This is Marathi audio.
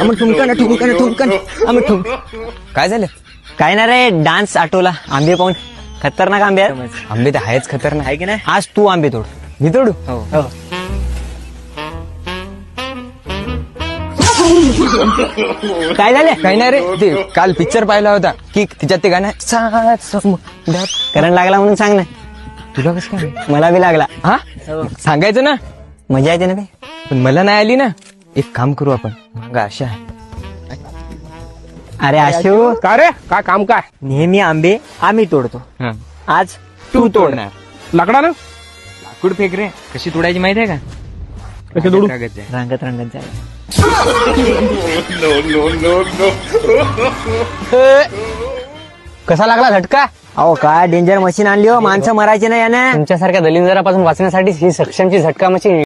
आम्ही ठुमका ना ठुमका ना ठुमका ना आम्ही ठुम काय झालं? काय ना रे डान्स आठवला. आंबे पाहून. खतरनाक आंबे आंबे तर आहेच खतरनाक. आहे की नाही? आज तू आंबे तोड. मी तोडू? हो. काय झाले? काही नाही रे. ते काल पिक्चर पाहिला होता. की तिच्यात ते गाणं आहे, सात समुद्रात. लागला म्हणून सांग ना. तुला कसं काय मला बी लागला. हा? सांगायचं ना? मजा येते ना बे पण मला नाही आली ना. एक काम करू आपण. मग अशा अरे आशू. का रे? काय काम काय? नेहमी आंबे आम्ही तोडतो. हा. आज तू तोडणार. लाकडा ना लाकूड फेक रे कशी तोडायची माहिती आहे का? कशी तोडू? कागद आहे. रंगत रंगत जाय. कसा लागला झटका? अहो काय डेंजर मशीन आणली हो? माणसं मरायचे नाही याने. तुमच्यासारख्या दलिंदरापासून वाचण्यासाठी ही सक्षमची झटका मशीन